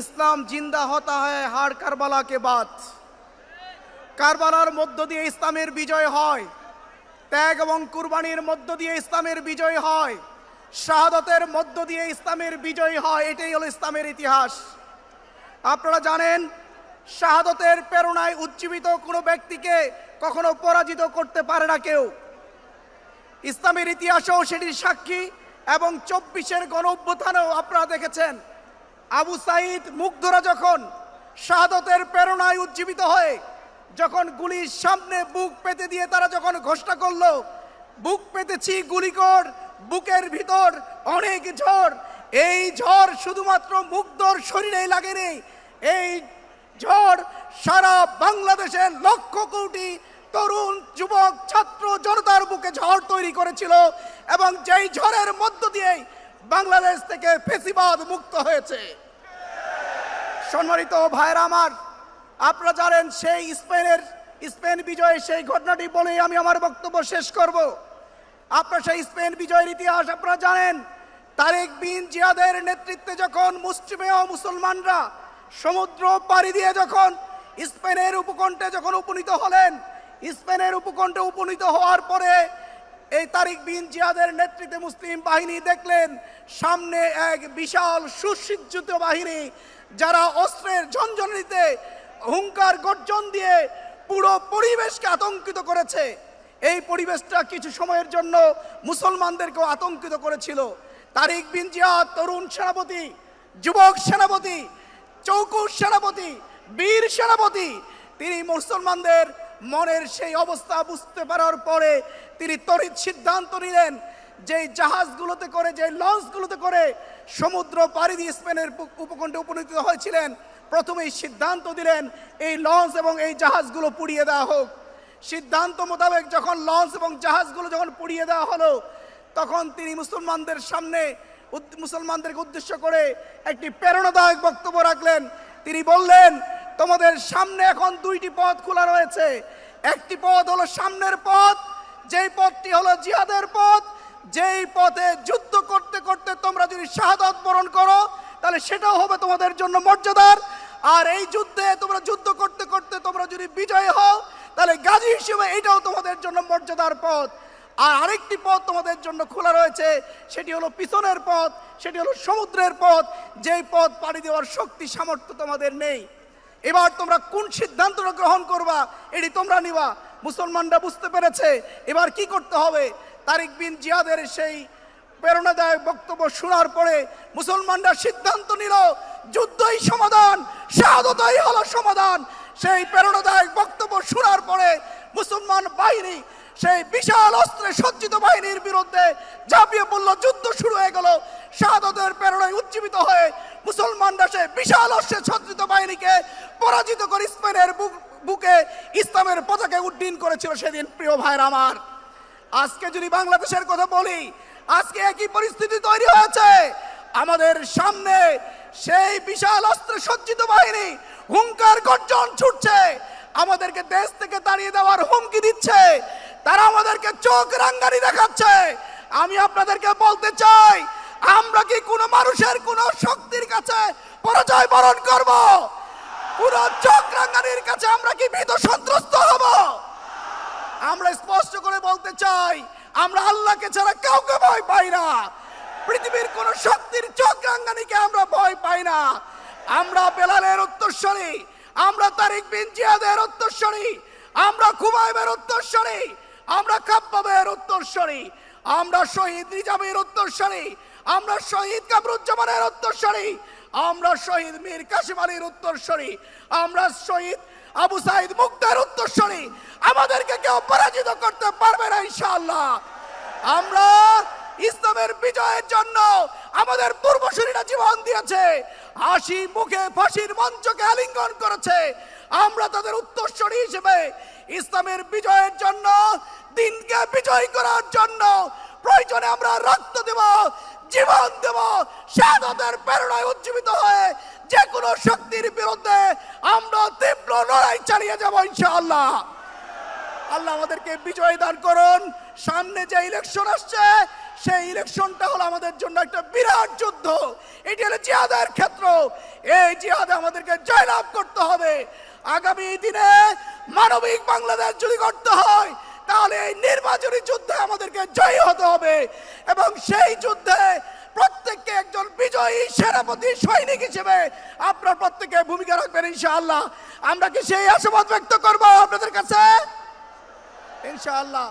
ইসলাম জিন্দা হতা হয় হার কারবালাকে বাদ। কারবালার মধ্য দিয়ে ইসলামের বিজয় হয়। ত্যাগ এবং কুরবানির মধ্য দিয়ে ইসলামের বিজয় হয়। শাহাদতের মধ্য দিয়ে ইসলামের বিজয় হয়, এটাই হলো ইসলামের ইতিহাস। আপনারা জানেন, শাহাদতের প্রেরণায় উজ্জীবিত কোনো ব্যক্তিকে কখনো পরাজিত করতে পারে না কেউ। ইসলামের ইতিহাসেও সেটির সাক্ষী এবং চব্বিশের গণ অভ্যুত্থানেও আপনারা দেখেছেন। আবু সাইদ মুগ্ধরা যখন শাহাদতের প্রেরণায় উজ্জীবিত হয়ে যখন গুলির সামনে বুক পেতে দিয়ে তারা যখন ঘোষণা করল, বুক পেতেছি গুলি কর বুকের ভিতর অনেক ঝড়, এই ঝড় শুধুমাত্র মুগ্ধর শরীরেই লাগেনি, এই ঝড় সারা বাংলাদেশের লক্ষ কোটি তরুণ, যুবক, ছাত্র, জনতার বুকে ঝড় তৈরি করেছিল এবং যেই ঝড়ের মধ্য দিয়েই বাংলাদেশ থেকে ফেসিবাদ মুক্ত হয়েছে। সম্মানিত ভাইরা আমার, আপনারা জানেন সেই স্পেনের, স্পেন বিজয়ের সেই ঘটনাটি বলেই আমি আমার বক্তব্য শেষ করব। আপনারা সেই স্পেন বিজয়ের ইতিহাস আপনারা জানেন, তারেক বিন জিয়াদের নেতৃত্বে যখন মুসলিমেয় মুসলমানরা সমুদ্র পাড়ি দিয়ে যখন স্পেনের উপকণ্ঠে যখন উপনীত হলেন, স্পেনের উপকণ্ঠে উপনীত হওয়ার পরে এই তারিক বিন জিয়াদের নেতৃত্বে মুসলিম বাহিনী দেখলেন, সামনে এক বিশাল সুসজ্জিত বাহিনী, যারা অস্ত্রের ঝঞ্ঝনিতে হুঙ্কার গর্জন দিয়ে পুরো পরিবেশকে আতঙ্কিত করেছে। এই পরিবেশটা কিছু সময়ের জন্য মুসলমানদেরকেও আতঙ্কিত করেছিল। তারিক বিন জিয়া তরুণ সেনাপতি, যুবক সেনাপতি চৌকুশ সেনাপতি, বীর সেনাপতি, তিনি মুসলমানদের মনের সেই অবস্থা বুঝতে পারার পরে তিনি তড়িৎ সিদ্ধান্ত নিলেন যে জাহাজগুলোতে করে যে লঞ্চগুলোতে করে সমুদ্র পাড়ি দিয়ে স্পেনের উপ- উপকণ্ঠে উপনীত হয়েছিলেন, প্রথমেই সিদ্ধান্ত দিলেন এই লঞ্চ এবং এই জাহাজগুলো পুড়িয়ে দেওয়া হোক। সিদ্ধান্ত মোতাবেক যখন লঞ্চ এবং জাহাজগুলো যখন পুড়িয়ে দেওয়া হলো, তখন তিনি মুসলমানদের সামনে মুসলমানদেরকে উদ্দেশ্য করে একটি প্রেরণাদায়ক বক্তব্য রাখলেন। তিনি বললেন তোমাদের সামনে এখন দুইটি পথ খোলা রয়েছে। একটি পথ হলো সামনের পথ, যেই পথটি হলো জিহাদের পথ, যেই পথে যুদ্ধ করতে করতে তোমরা যদি শাহাদত বরণ করো, তাহলে সেটাও হবে তোমাদের জন্য মর্যাদার। আর এই যুদ্ধে তোমরা যুদ্ধ করতে করতে তোমরা যদি বিজয় হও, তাহলে গাজী হিসেবে এটাও তোমাদের জন্য মর্যাদার পথ। আর আরেকটি পথ তোমাদের জন্য খোলা রয়েছে, সেটি হলো পিছনের পথ, সেটি হলো সমুদ্রের পথ। যেই পথ পাড়ি দেওয়ার শক্তি, সামর্থ্য তোমাদের নেই। এবার তোমরা কোন সিদ্ধান্তটা গ্রহণ করবা, এটি তোমরা নিবা। মুসলমানরা বুঝতে পেরেছে, এবার কি করতে হবে? তারিক বিন জিয়াদের সেই প্রেরণাদায়ক বক্তব্য শোনার পরে মুসলমানরা সিদ্ধান্ত নিল, যুদ্ধই সমাধান, শাহাদতই হলো সমাধান। সেই প্রেরণাদায়ক বক্তব্য শোনার পরে মুসলমান বাহিনী, সেই বিশাল অস্ত্রে সজ্জিত বাহিনীর বিরুদ্ধে ঝাঁপিয়ে পড়ল, যুদ্ধ শুরু হয়ে গেল। শাহাদতের প্রেরণায় উজ্জীবিত হয়ে মুসলমানরা সেই বিশাল অস্ত্রে সজ্জিত বাহিনীকে পরাজিত করে স্পেনের বুক- ইসলামের পতাকা উড্ডীন করেছিল সেদিন, প্রিয় ভাইরা আমার। আজকে যদি বাংলাদেশের কথা বলি, আজকে একই পরিস্থিতি তৈরি হয়েছে। আমাদের সামনে সেই বিশাল অস্ত্রে সজ্জিত বাহিনী, হুঙ্কার গর্জন ছুটছে। আমাদেরকে দেশ থেকে তাড়িয়ে দেওয়ার হুমকি দিচ্ছে। তারা আমাদেরকে চোখ রাঙ্গানি দেখাচ্ছে। আমি আপনাদেরকে বলতে চাই, আমরা কি কোনো মানুষের কোনো শক্তির কাছে পরাজয় বরণ করব? কোন চোখ কাছে আমরা কি ভীত সন্ত্রস্ত হব? আমরা স্পষ্ট করে বলতে চাই, আমরা আল্লাহকে ছাড়া কাউকে ভয় পাই না। পৃথিবীর কোন শক্তির চোখ রাঙ্গানিকে আমরা ভয় পাই না। আমরা বেলালের উত্তরস্বরী, আমরা তারিক বিন জিয়াদের উত্তরস্বরী, আমরা খুবাইবের উত্তরস্বরী, আমরা কাব্বাবের উত্তরস্বরী, আমরা শহীদ নিজামের উত্তরস্বরী, আমরা শহীদ কামরুজ্জামানের উত্তরস্বরী আমরা শহীদ মীর কাশিম আলীর উত্তরস্বরী, আমরা শহীদ আবু সাইদ মুক্তার উত্তরস্বরী, আমাদেরকে কেউ পরাজিত করতে পারবে না ইনশাআল্লাহ। আমরা ইসলামের বিজয়ের জন্য আমাদের পূর্বসূরীরা জীবন দিয়েছে, হাসি মুখে ফাঁসির মঞ্চকে আলিঙ্গন করেছে। আমরা তাদের উত্তরস্বরী হিসেবে ইসলামের বিজয়ের জন্য, দিনকে বিজয় করার জন্য প্রয়োজনে আমরা রক্ত দেব, জীবন দেব শাহাদাতের প্রেরণায় উজ্জীবিত হয়ে যে কোনো শক্তির বিরুদ্ধে আমরা তীব্র লড়াই চালিয়ে যাব ইনশাআল্লাহ। আল্লাহ আমাদেরকে বিজয় দান করুন। সামনে যে ইলেকশন আসছে, সেই ইলেকশনটা হলো আমাদের জন্য একটা বিরাট যুদ্ধ। এটি হলো জিহাদের ক্ষেত্র। এই জিহাদে আমাদেরকে জয়লাভ করতে হবে। আগামী দিনে মানবিক বাংলাদেশ যদি করতে হয়, তাহলে এই নির্বাচনী যুদ্ধে আমাদেরকে জয়ী হতে হবে। এবং সেই যুদ্ধে প্রত্যেককে একজন বিজয়ী, সেনাপতি, সৈনিক হিসেবে আপনার প্রত্যেকে ভূমিকা রাখবেন ইনশাআল্লাহ। আমরা কি সেই আশাবাদ ব্যক্ত করব আপনাদের কাছে? ইনশাআল্লাহ।